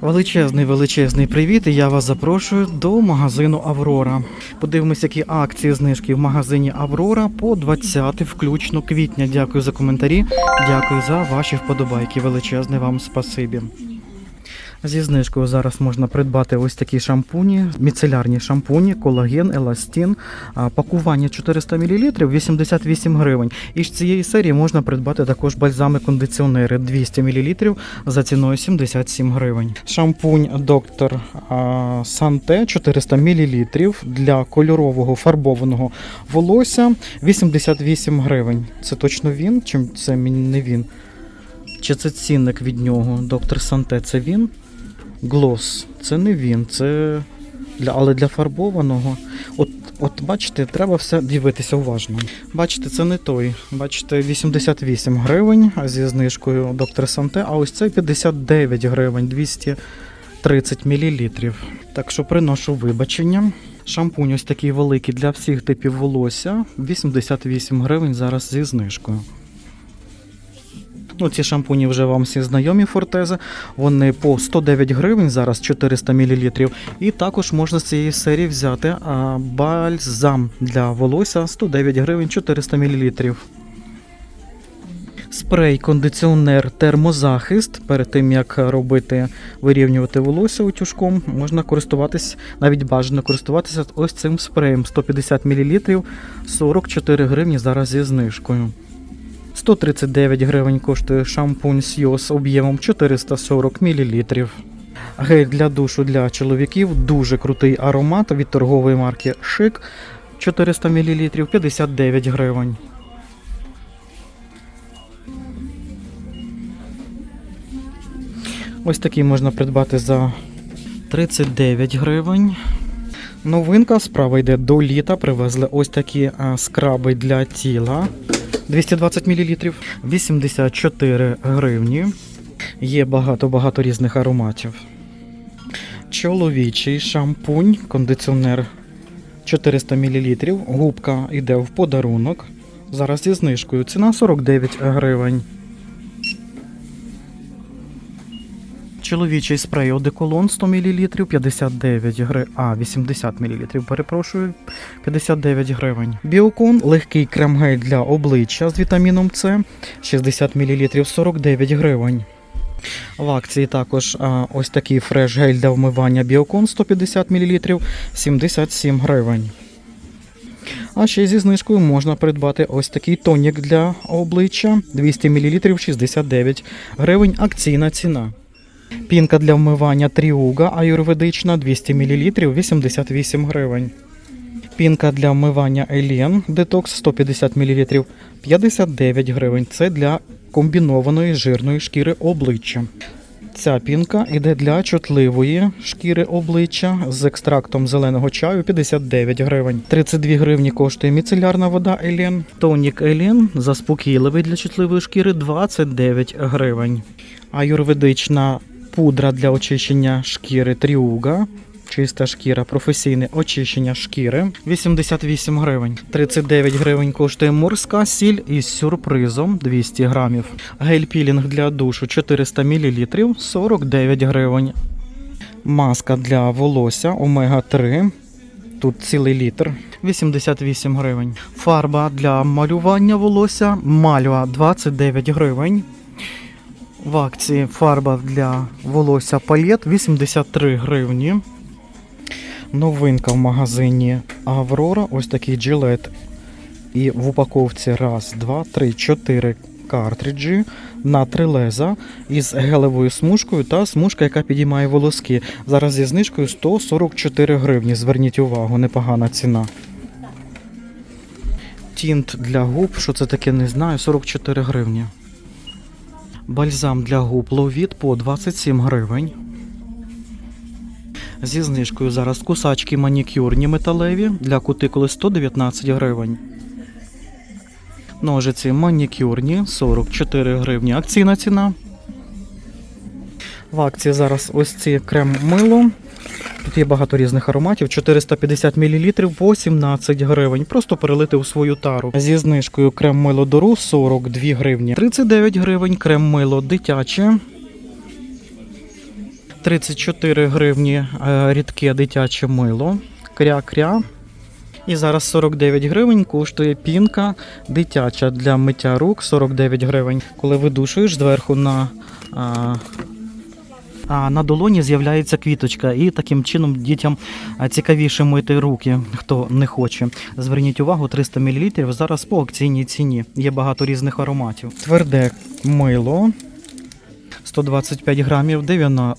Величезний величезний привіт! І я вас запрошую до магазину Аврора. Подивимось, які акції знижки в магазині Аврора по 20 включно квітня. Дякую за коментарі. Дякую за ваші вподобайки. Величезне вам спасибі. Зі знижкою зараз можна придбати ось такі шампуні, міцелярні шампуні, колаген, еластин, а, пакування 400 мл 88 гривень. І з цієї серії можна придбати також бальзами кондиціонери 200 мл за ціною 77 гривень. Шампунь доктор Санте 400 мл для кольорового фарбованого волосся 88 гривень. Це точно він? Чи це не він? Чи це цінник від нього? Доктор Санте, це він? Глос. Це не він, це для, але для фарбованого. От, от бачите, треба все дивитися уважно. Бачите, це не той. Бачите, 88 гривень зі знижкою доктор Санте, а ось це 59 гривень 230 мл. Так що приношу вибачення. Шампунь ось такий великий для всіх типів волосся. 88 гривень зараз зі знижкою. Ну, ці шампуні вже вам всі знайомі Фортези. Вони по 109 гривень, зараз 400 мл. І також можна з цієї серії взяти бальзам для волосся 109 гривень 400 мл. Спрей, кондиціонер, термозахист. Перед тим як робити вирівнювати волосся утюжком, можна користуватись, навіть бажано користуватися ось цим спреєм 150 мл, 44 гривні зараз зі знижкою. 139 гривень коштує шампунь Сйоз об'ємом 440 мл. Гель для душу для чоловіків дуже крутий аромат від торгової марки Шик 400 мл 59 гривень. Ось такий можна придбати за 39 гривень. Новинка справа йде до літа. Привезли ось такі скраби для тіла. 220 мл, 84 гривні. Є багато-багато різних ароматів. Чоловічий шампунь, кондиціонер 400 мл. Губка йде в подарунок. Зараз зі знижкою. Ціна 49 гривень. Чоловічий спрей одеколон 100 мл 59 гривень. А, 80 мл, перепрошую, 59 гривень. Біокон легкий крем-гель для обличчя з вітаміном С 60 мл 49 гривень. В акції також а, ось такий фреш-гель для вмивання Біокон 150 мл 77 гривень. А ще зі знижкою можна придбати ось такий тонік для обличчя 200 мл 69 гривень. Акційна ціна. Пінка для вмивання тріуга аюрведична 200 мл 88 гривень. Пінка для вмивання Елен детокс 150 мл 59 гривень. Це для комбінованої жирної шкіри обличчя. Ця пінка йде для чутливої шкіри обличчя з екстрактом зеленого чаю 59 гривень. 32 гривні коштує міцелярна вода Елен. Тонік Елен заспокійливий для чутливої шкіри 29 гривень. Аюрведична пудра для очищення шкіри Тріуга. Чиста шкіра, професійне очищення шкіри 88 гривень. 39 гривень коштує морська сіль із сюрпризом 200 грамів. Гель-пілінг для душу 400 мл 49 гривень. Маска для волосся омега 3 Тут цілий літр 88 гривень. Фарба для малювання волосся Мальва 29 гривень. В акції фарба для волосся палет 83 гривні. Новинка в магазині Аврора. Ось такий джилет. І в упаковці раз, два, три, чотири картриджі на три леза із гелевою смужкою та смужка, яка підіймає волоски. Зараз зі знижкою 144 гривні. Зверніть увагу, непогана ціна. Тінт для губ, що це таке, не знаю, 44 гривні. Бальзам для губ ловіт по 27 гривень. Зі знижкою зараз кусачки манікюрні металеві для кутикули 119 гривень. Ножиці манікюрні 44 гривні. Акційна ціна. В акції зараз ось ці крем-мило. Тут є багато різних ароматів. 450 мл по 17 гривень. Просто перелити у свою тару. Зі знижкою крем-мило Дору 42 гривні. 39 гривень крем-мило дитяче. 34 гривні е, рідке дитяче мило. Кря-кря. І зараз 49 гривень коштує пінка дитяча для миття рук 49 гривень. Коли видушуєш зверху на, а, а на долоні з'являється квіточка, і таким чином дітям цікавіше мити руки, хто не хоче. Зверніть увагу, 300 мл зараз по акційній ціні. Є багато різних ароматів. Тверде мило 125 грамів,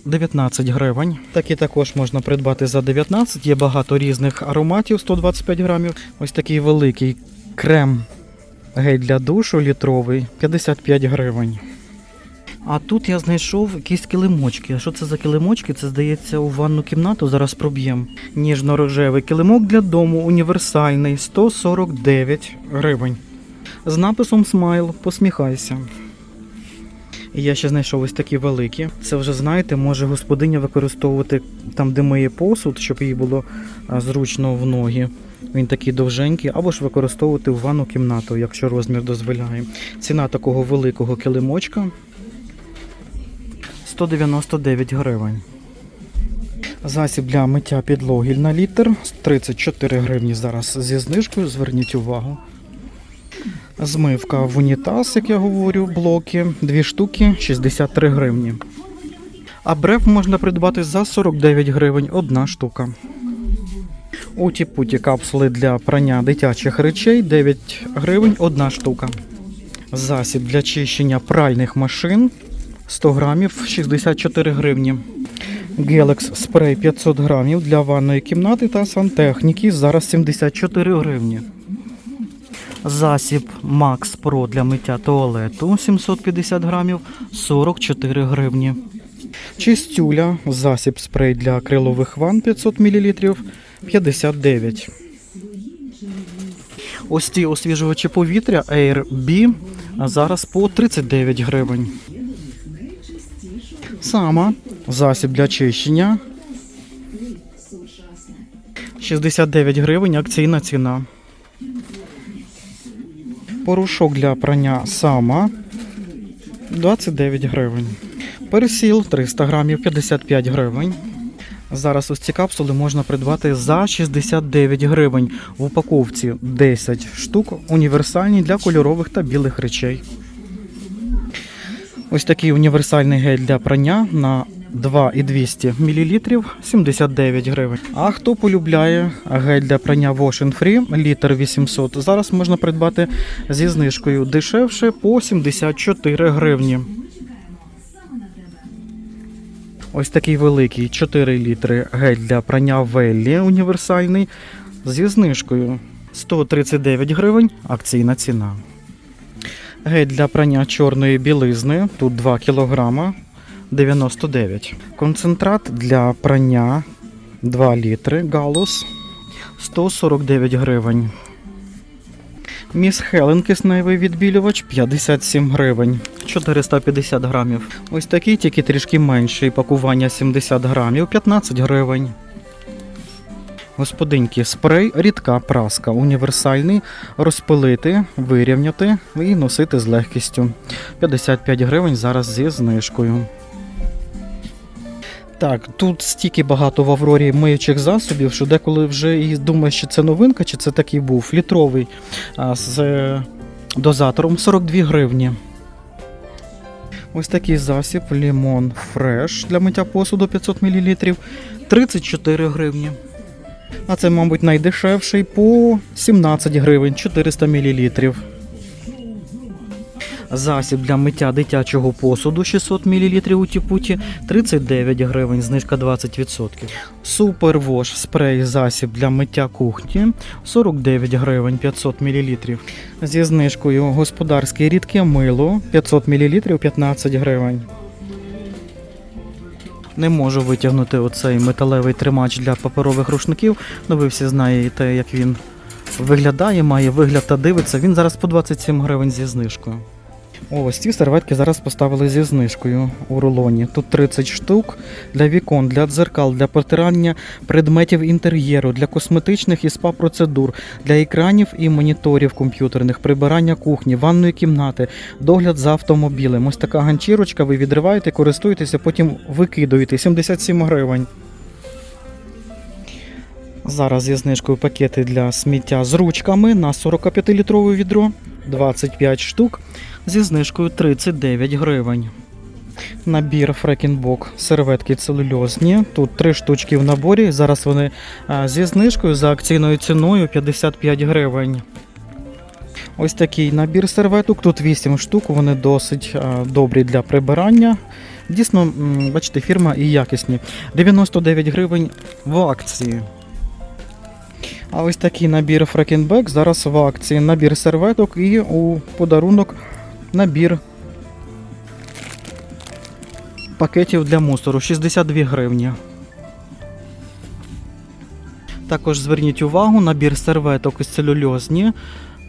19 гривень. Такі також можна придбати за 19. Є багато різних ароматів 125 грамів. Ось такий великий крем гель для душу літровий 55 гривень. А тут я знайшов якісь килимочки. А що це за килимочки? Це здається у ванну кімнату. Зараз проб'ємо. Ніжно-рожевий килимок для дому універсальний 149 гривень. З написом Смайл. Посміхайся. Я ще знайшов ось такі великі. Це вже знаєте, може господиня використовувати там, де миє посуд, щоб їй було зручно в ноги. Він такий довженький, або ж використовувати в ванну кімнату, якщо розмір дозволяє. Ціна такого великого килимочка 199 гривень. Засіб для миття підлоги на літр 34 гривні зараз зі знижкою. Зверніть увагу. Змивка в унітаз, як я говорю, блоки, дві штуки 63 гривні. А бреф можна придбати за 49 гривень одна штука. Уті-путі капсули для прання дитячих речей 9 гривень одна штука. Засіб для чищення пральних машин 100 грамів 64 гривні. Гелекс спрей 500 грамів для ванної кімнати та сантехніки зараз 74 гривні. Засіб Max Pro для миття туалету 750 грамів 44 гривні. Чистюля, засіб спрей для акрилових ванн 500 мл 59. Ось ці освіжувачі повітря Air B зараз по 39 гривень. Сама засіб для чищення 69 гривень акційна ціна. Порошок для прання сама 29 гривень. Пересіл 300 грамів 55 гривень. Зараз ось ці капсули можна придбати за 69 гривень. В упаковці 10 штук, універсальні для кольорових та білих речей. Ось такий універсальний гель для прання на 2,200 мл 79 гривень. А хто полюбляє гель для прання Wash and Free літр 800, зараз можна придбати зі знижкою дешевше по 74 гривні. Ось такий великий 4 літри гель для прання Веллі універсальний зі знижкою 139 гривень акційна ціна. Гель для прання чорної білизни, тут 2 кг 99. Концентрат для прання 2 літри галус 149 гривень. Міс Хелен кисневий відбілювач 57 гривень, 450 грамів. Ось такий, тільки трішки менший, пакування 70 грамів, 15 гривень. Господинки, спрей, рідка праска, універсальний, розпилити, вирівняти і носити з легкістю. 55 гривень зараз зі знижкою. Так, тут стільки багато в Аврорі миючих засобів, що деколи вже і думаєш, чи це новинка, чи це такий був літровий з е, дозатором 42 гривні. Ось такий засіб Limon Fresh для миття посуду 500 мл 34 гривні. А це, мабуть, найдешевший по 17 гривень 400 мл. Засіб для миття дитячого посуду 600 мл у тіпуті 39 гривень, знижка 20%. Супервош спрей засіб для миття кухні 49 гривень 500 мл. Зі знижкою господарське рідке мило 500 мл 15 гривень. Не можу витягнути оцей металевий тримач для паперових рушників. Ну ви всі знаєте, як він виглядає, має вигляд та дивиться. Він зараз по 27 гривень зі знижкою. Ось ці серветки зараз поставили зі знижкою у рулоні. Тут 30 штук для вікон, для дзеркал, для протирання предметів інтер'єру, для косметичних і спа-процедур, для екранів і моніторів комп'ютерних, прибирання кухні, ванної кімнати, догляд за автомобілем. Ось така ганчірочка, ви відриваєте, користуєтеся, потім викидуєте. 77 гривень. Зараз зі знижкою пакети для сміття з ручками на 45-літрове відро 25 штук зі знижкою 39 гривень. Набір Фрекінбок серветки целульозні. Тут три штучки в наборі. Зараз вони зі знижкою за акційною ціною 55 гривень. Ось такий набір серветок. Тут 8 штук, вони досить добрі для прибирання. Дійсно, бачите, фірма і якісні. 99 гривень в акції. А ось такий набір Фрекенбек зараз в акції. Набір серветок і у подарунок набір пакетів для мусору 62 гривні. Також зверніть увагу, набір серветок із целюльозні,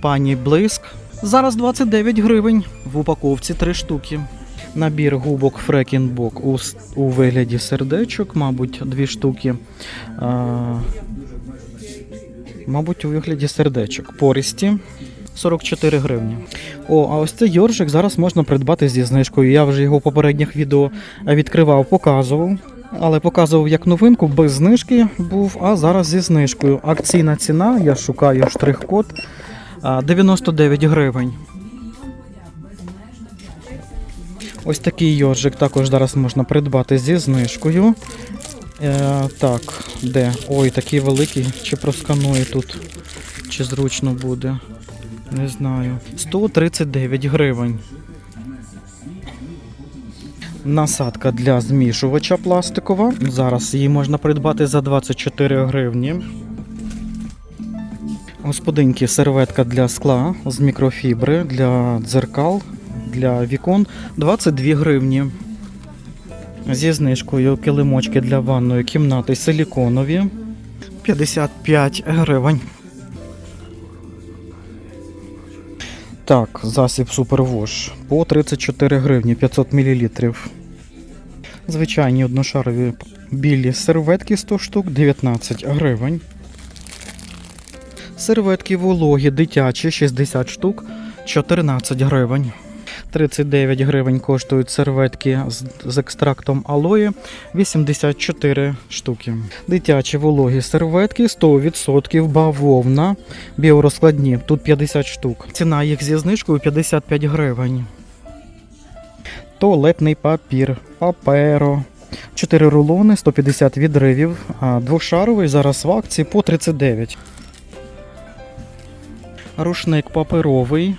пані Блиск. Зараз 29 гривень в упаковці 3 штуки. Набір губок Фрекінбок у, у вигляді сердечок, мабуть, 2 штуки. А, мабуть, у вигляді сердечок. Пористі 44 гривні. О, а ось цей йоршик зараз можна придбати зі знижкою. Я вже його в попередніх відео відкривав, показував. Але показував як новинку, без знижки був, а зараз зі знижкою. Акційна ціна, я шукаю штрих-код 99 гривень. Ось такий йоржик також зараз можна придбати зі знижкою. Е, так, де? Ой, такий великий. Чи просканую тут? Чи зручно буде? Не знаю. 139 гривень. Насадка для змішувача пластикова. Зараз її можна придбати за 24 гривні. Господинки, серветка для скла з мікрофібри, для дзеркал, для вікон 22 гривні. Зі знижкою килимочки для ванної кімнати силіконові 55 гривень. Так, засіб супервош по 34 гривні 500 мл. Звичайні одношарові білі серветки 100 штук 19 гривень. Серветки вологі дитячі 60 штук 14 гривень. 39 гривень коштують серветки з, екстрактом алої 84 штуки. Дитячі вологі серветки 100% бавовна біорозкладні. Тут 50 штук. Ціна їх зі знижкою 55 гривень. Туалетний папір, паперо. 4 рулони, 150 відривів, двошаровий зараз в акції по 39. Рушник паперовий,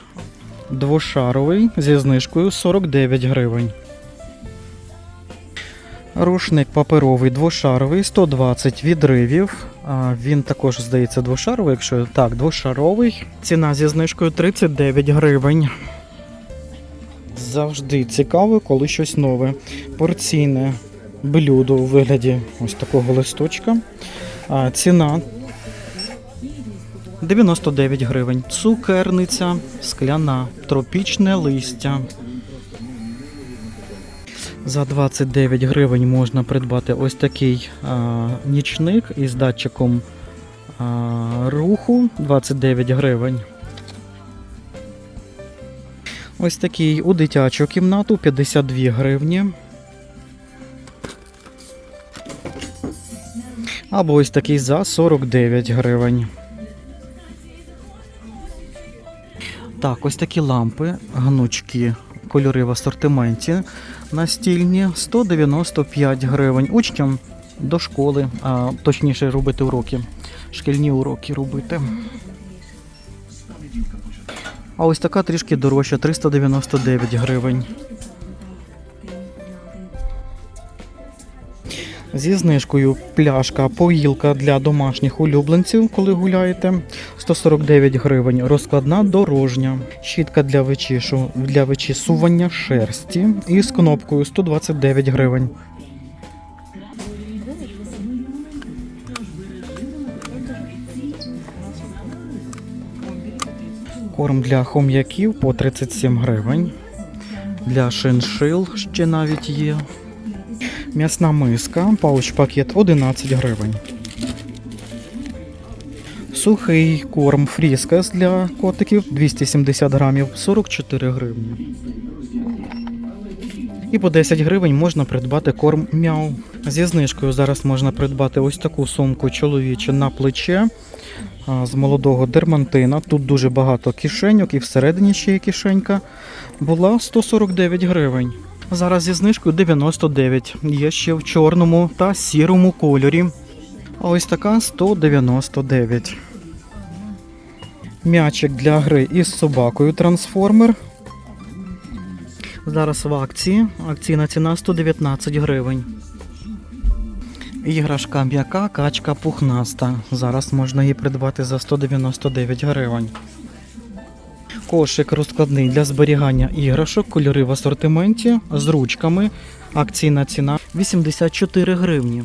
двошаровий зі знижкою 49 гривень. Рушник паперовий двошаровий 120 відривів. Він також здається двошаровий, якщо так, двошаровий. Ціна зі знижкою 39 гривень. Завжди цікаво, коли щось нове. Порційне блюдо у вигляді ось такого листочка. Ціна 99 гривень. Цукерниця скляна, тропічне листя. За 29 гривень можна придбати ось такий а, нічник із датчиком а, руху 29 гривень. Ось такий у дитячу кімнату 52 гривні. Або ось такий за 49 гривень. Так, ось такі лампи, гнучки, кольори в асортименті настільні 195 гривень. Учням до школи, а точніше робити уроки, шкільні уроки робити. А ось така трішки дорожча 399 гривень. Зі знижкою пляшка, поїлка для домашніх улюбленців, коли гуляєте. 149 гривень. Розкладна дорожня. Щітка для вичішу, для вичісування шерсті. І з кнопкою 129 гривень. Корм для хом'яків по 37 гривень. для шиншил ще навіть є. М'ясна миска, пауч пакет 11 гривень. Сухий корм фріскас для котиків 270 грамів 44 гривні. І по 10 гривень можна придбати корм мяу. Зі знижкою зараз можна придбати ось таку сумку чоловічу на плече з молодого дермантина. Тут дуже багато кишеньок і всередині ще є кишенька. Була 149 гривень. Зараз зі знижкою 99. Є ще в чорному та сірому кольорі. А ось така 199. М'ячик для гри із собакою трансформер. Зараз в акції. Акційна ціна 119 гривень. Іграшка м'яка, качка пухнаста. Зараз можна її придбати за 199 гривень. Кошик розкладний для зберігання іграшок, кольори в асортименті з ручками. Акційна ціна 84 гривні.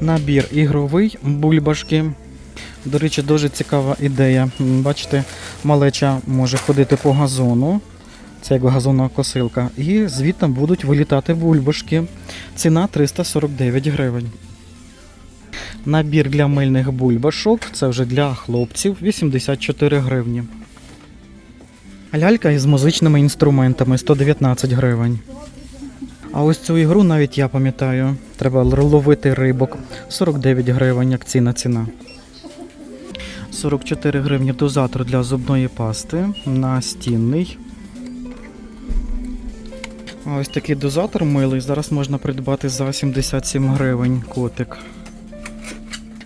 Набір ігровий, бульбашки. До речі, дуже цікава ідея. Бачите, малеча може ходити по газону. Це як газонна косилка. І звідти будуть вилітати бульбашки. Ціна 349 гривень. Набір для мильних бульбашок. Це вже для хлопців 84 гривні. Лялька із музичними інструментами 119 гривень. А ось цю ігру навіть я пам'ятаю. Треба ловити рибок. 49 гривень акційна ціна. 44 гривні дозатор для зубної пасти настінний. А ось такий дозатор милий. Зараз можна придбати за 77 гривень котик.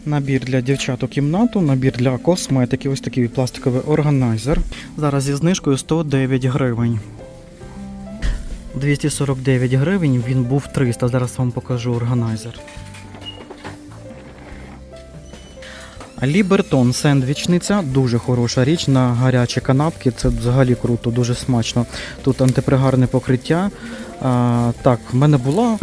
Набір для дівчат у кімнату, набір для косметики, ось такий пластиковий органайзер. Зараз зі знижкою 109 гривень. 249 гривень, він був 300. Зараз вам покажу органайзер. Лібертон сендвічниця, дуже хороша річ на гарячі канапки. Це взагалі круто, дуже смачно. Тут антипригарне покриття. А, так, в мене була.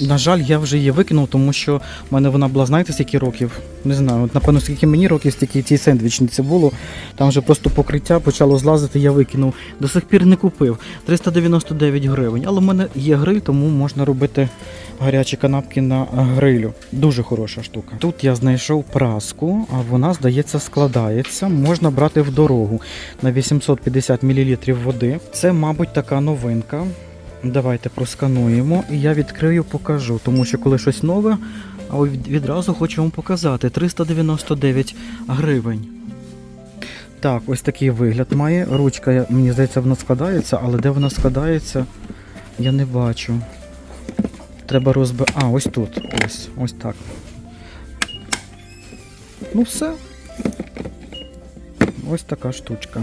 На жаль, я вже її викинув, тому що в мене вона була, знаєте, скільки років? Не знаю, от, напевно, скільки мені років, стільки цій сендвічниці було. Там вже просто покриття почало злазити, я викинув. До сих пір не купив. 399 гривень. Але в мене є гриль, тому можна робити гарячі канапки на грилю. Дуже хороша штука. Тут я знайшов праску, а вона, здається, складається. Можна брати в дорогу на 850 мл води. Це, мабуть, така новинка. Давайте проскануємо і я відкрию, покажу, тому що коли щось нове, а відразу хочу вам показати 399 гривень. Так, ось такий вигляд має. Ручка, мені здається, вона складається, але де вона складається, я не бачу. Треба розби... А, ось тут. Ось, ось так. Ну все. Ось така штучка.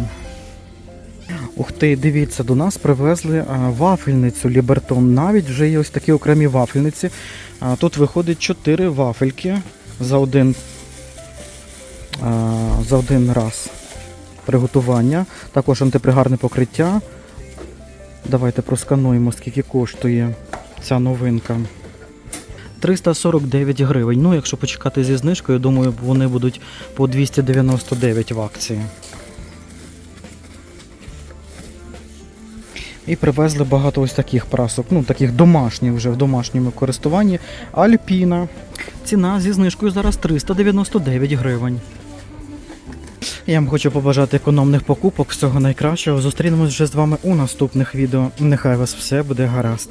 Ух ти, дивіться, до нас привезли вафельницю Лібертон. Навіть вже є ось такі окремі вафельниці. Тут виходить 4 вафельки за один, за один раз приготування. Також антипригарне покриття. Давайте проскануємо, скільки коштує ця новинка. 349 гривень. Ну, якщо почекати зі знижкою, думаю, вони будуть по 299 в акції. І привезли багато ось таких прасок, ну таких домашніх вже в домашньому користуванні. Альпіна. Ціна зі знижкою зараз 399 гривень. Я вам хочу побажати економних покупок, всього найкращого. Зустрінемось вже з вами у наступних відео. Нехай вас все буде гаразд.